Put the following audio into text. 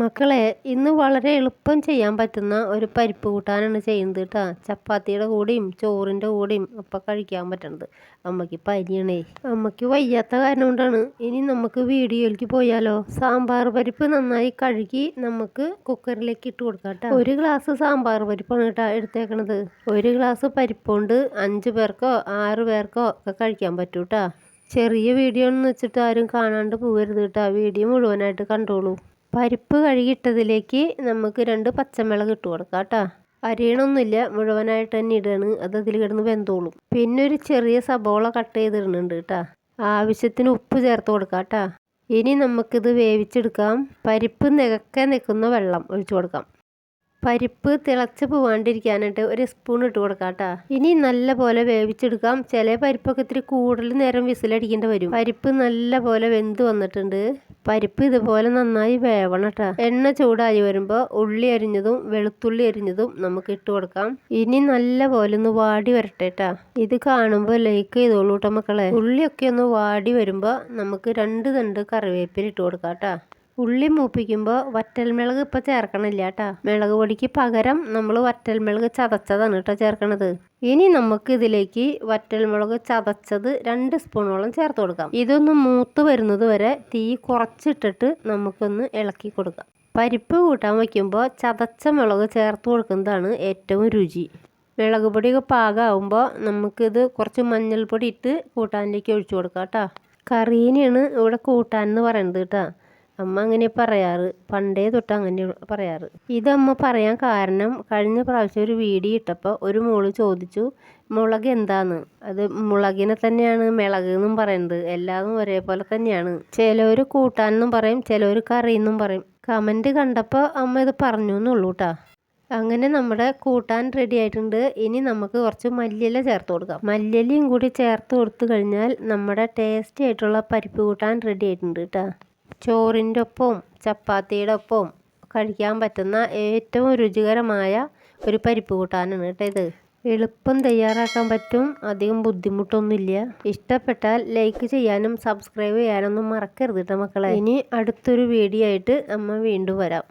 മക്കളെ ഇന്ന് വളരെ എളുപ്പം ചെയ്യാൻ പറ്റുന്ന ഒരു പരിപ്പ് കൂട്ടാനാണ് ചെയ്യുന്നത് കേട്ടോ. ചപ്പാത്തിയുടെ കൂടെയും ചോറിന്റെ കൂടെയും അപ്പം കഴിക്കാൻ പറ്റണത്. അമ്മയ്ക്ക് പനിയാണേ അമ്മയ്ക്ക് വയ്യാത്ത കാരണം കൊണ്ടാണ്. ഇനി നമുക്ക് വീഡിയോയിലേക്ക് പോയാലോ? സാമ്പാർ പരിപ്പ് നന്നായി കഴുകി നമുക്ക് കുക്കറിലേക്ക് ഇട്ട് കൊടുക്കാം കേട്ടോ. ഒരു ഗ്ലാസ് സാമ്പാർ പരിപ്പാണ് കേട്ടോ എടുത്തേക്കണത്. ഒരു ഗ്ലാസ് പരിപ്പുകൊണ്ട് അഞ്ച് പേർക്കോ ആറ് പേർക്കോ ഒക്കെ കഴിക്കാൻ പറ്റൂ കേട്ടോ. ചെറിയ വീഡിയോ എന്ന് വെച്ചിട്ട് ആരും കാണാണ്ട് പോകരുത് കേട്ടോ. വീഡിയോ മുഴുവനായിട്ട് കണ്ടോളൂ. പരിപ്പ് കഴുകിയിട്ടതിലേക്ക് നമുക്ക് രണ്ട് പച്ചമുളക് ഇട്ട് കൊടുക്കാം കേട്ടോ. അരിയണമൊന്നുമില്ല മുഴുവനായിട്ട് തന്നെ ഇടുകയാണ് അത് അതിൽ കിടന്ന് വെന്തോളും. പിന്നെ ഒരു ചെറിയ സബോള കട്ട് ചെയ്തിടുന്നുണ്ട് കേട്ടോ. ആവശ്യത്തിന് ഉപ്പ് ചേർത്ത് കൊടുക്കാം കേട്ടോ. ഇനി നമുക്കിത് വേവിച്ചെടുക്കാം. പരിപ്പ് നികക്കെ നിൽക്കുന്ന വെള്ളം ഒഴിച്ചു കൊടുക്കാം. പരിപ്പ് തിളച്ച് പോവാണ്ടിരിക്കാനായിട്ട് ഒരു സ്പൂൺ ഇട്ട് കൊടുക്കാം കേട്ടോ. ഇനി നല്ല പോലെ വേവിച്ചെടുക്കാം. ചില പരിപ്പൊക്കെ ഇത്തിരി കൂടുതൽ നേരം വിസിലടിക്കേണ്ടി വരും. പരിപ്പ് നല്ല പോലെ വെന്ത് വന്നിട്ടുണ്ട്. പരിപ്പ് ഇതുപോലെ നന്നായി വേവണം കേട്ടോ എണ്ണ ചൂടായി വരുമ്പോൾ ഉള്ളി അരിഞ്ഞതും വെളുത്തുള്ളി അരിഞ്ഞതും നമുക്ക് ഇട്ട് കൊടുക്കാം. ഇനി നല്ല പോലെ ഒന്ന് വാടി വരട്ടെ ഇത് കാണുമ്പോൾ ലൈക്ക് ചെയ്തോളൂ കേട്ടോ മക്കളെ. ഉള്ളിയൊക്കെ ഒന്ന് വാടി വരുമ്പോൾ നമുക്ക് രണ്ട് തണ്ട് കറിവേപ്പില ഇട്ട് കൊടുക്കാം കേട്ടോ ഉള്ളി മൂപ്പിക്കുമ്പോൾ വറ്റൽമുളക് ഇപ്പോൾ ചേർക്കണില്ല കേട്ടോ. മുളക് പൊടിക്ക് പകരം നമ്മൾ വറ്റൽമുളക് ചതച്ചതാണ് കേട്ടോ ചേർക്കണത്. ഇനി നമുക്ക് ഇതിലേക്ക് വറ്റൽമുളക് ചതച്ചത് രണ്ട് സ്പൂണോളം ചേർത്ത് കൊടുക്കാം. ഇതൊന്ന് മൂത്ത് വരുന്നത് വരെ തീ കുറച്ചിട്ടിട്ട് നമുക്കൊന്ന് ഇളക്കി കൊടുക്കാം. പരിപ്പ് കൂട്ടാൻ വയ്ക്കുമ്പോൾ ചതച്ച മുളക് ചേർത്ത് കൊടുക്കുന്നതാണ് ഏറ്റവും രുചി. മുളക് പൊടിയൊക്കെ പാകമാകുമ്പോൾ നമുക്കിത് കുറച്ച് മഞ്ഞൾപ്പൊടി ഇട്ട് കൂട്ടാനിലേക്ക് ഒഴിച്ചു കൊടുക്കാം കേട്ടോ. കറീനെയാണ് ഇവിടെ കൂട്ടാൻ എന്ന് പറയുന്നത് കേട്ടോ. അമ്മ അങ്ങനെ പറയാറ്. പണ്ടേ തൊട്ട് അങ്ങനെ പറയാറ്. ഇതമ്മ പറയാൻ കാരണം കഴിഞ്ഞ പ്രാവശ്യം ഒരു വീഡിയോ ഇട്ടപ്പോൾ ഒരു മോൾ ചോദിച്ചു മുളക് എന്താന്ന്? അത് മുളകിനെ തന്നെയാണ് മിളക് എന്നും പറയുന്നത് എല്ലാതും ഒരേപോലെ തന്നെയാണ്. ചിലവർ കൂട്ടാനെന്നും പറയും ചിലവർ കറി എന്നും പറയും. കമന്റ് കണ്ടപ്പോൾ അമ്മ ഇത് പറഞ്ഞു എന്നുള്ളൂ കേട്ടോ അങ്ങനെ നമ്മുടെ കൂട്ടാൻ റെഡി ആയിട്ടുണ്ട്. ഇനി നമുക്ക് കുറച്ച് മല്ലിയില ചേർത്ത് കൊടുക്കാം. മല്ലിയിലയും കൂടി ചേർത്ത് കൊടുത്തു കഴിഞ്ഞാൽ നമ്മുടെ ടേസ്റ്റി ആയിട്ടുള്ള പരിപ്പ് കൂട്ടാൻ റെഡി ആയിട്ടുണ്ട് കേട്ടോ ചോറിന്റെ ഒപ്പവും ചപ്പാത്തിയുടെ ഒപ്പവും കഴിക്കാൻ പറ്റുന്ന ഏറ്റവും രുചികരമായ ഒരു പരിപ്പ് കൂട്ടാനാണ് കേട്ടോ ഇത്. എളുപ്പം തയ്യാറാക്കാൻ പറ്റും അധികം ബുദ്ധിമുട്ടൊന്നുമില്ല. ഇഷ്ടപ്പെട്ടാൽ ലൈക്ക് ചെയ്യാനും സബ്സ്ക്രൈബ് ചെയ്യാനൊന്നും മറക്കരുത് കേട്ടോ മക്കളെ. ഇനി അടുത്തൊരു വീഡിയോ ആയിട്ട് നമ്മൾ വീണ്ടും വരാം.